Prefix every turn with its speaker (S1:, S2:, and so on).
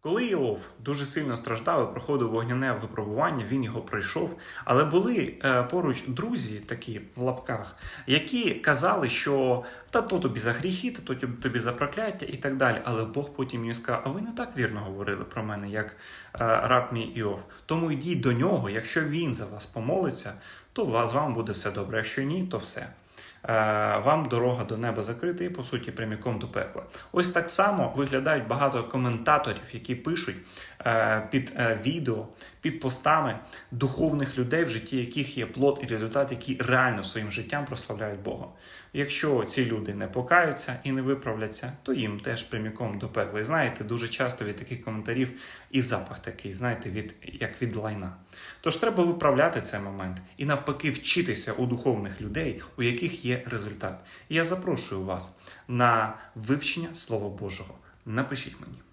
S1: Коли Іов дуже сильно страждав і проходив вогняне випробування, він його пройшов. Але були е, поруч друзі, такі в лапках, які казали, що та то тобі за гріхи, та то тобі за прокляття і так далі. Але Бог потім їм сказав: а ви не так вірно говорили про мене, як е, раб мій Іов. Тому йдіть до нього, якщо він за вас помолиться, то з вами буде все добре. Якщо ні, то все. Е, Вам дорога до неба закрита і по суті пряміком до пекла. Ось так само виглядають багато коментаторів, які пишуть е, під е, відео, під постами духовних людей, в житті яких є плод і результат, які реально своїм життям прославляють Бога. Якщо ці люди не покаються і не виправляться, то їм теж пряміком до пекла. І знаєте, дуже часто від таких коментарів і запах такий, знаєте, від як від лайна. Тож треба виправляти цей момент і навпаки вчитися у духовних людей, у яких результат. І я запрошую вас на вивчення Слова Божого. Напишіть мені.